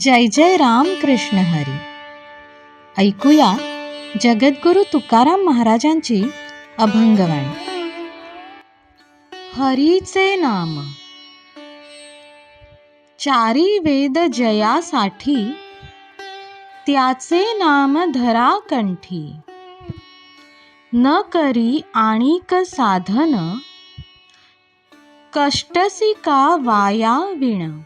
जय जय राम कृष्ण हरी. ऐकूया जगद्गुरु तुकाराम महाराजांची अभंगवाणी. हरीचे नाम. चारी वेद जयासाठी त्याचे नाम धरा कंठी. न करी आणिक साधन कष्टसी का वाया विण.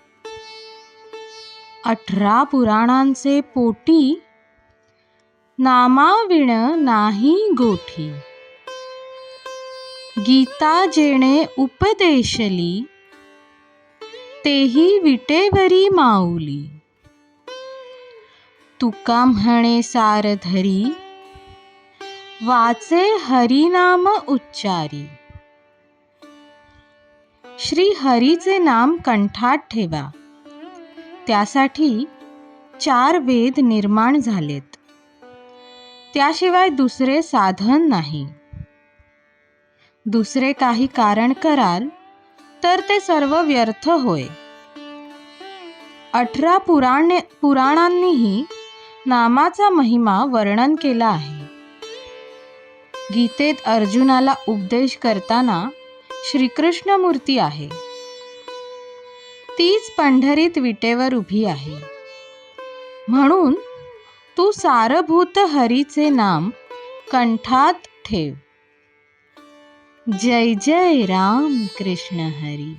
अठरा पुराणांचे पोटी नामाविण नाही गोठी. गीता जेणे उपदेशली तेही विटेवरी माऊली. तुका म्हणे सारधरी वाचे हरिनाम उच्चारी. श्री हरीचे नाम कंठात ठेवा. त्यासाठी चार वेद निर्माण झालेत. त्याशिवाय दुसरे साधन नाही. दुसरे काही कारण कराल तर ते सर्व व्यर्थ होय. अठरा पुराणे पुराणांनीही नामाचा महिमा वर्णन केला आहे. गीतेत अर्जुनाला उपदेश करताना श्रीकृष्णमूर्ती आहे. तीच पंढरीत विटेवर उभी आहे. म्हणून तू सारभूत हरीचे नाम कंठात ठेव. जय जय राम कृष्ण हरी.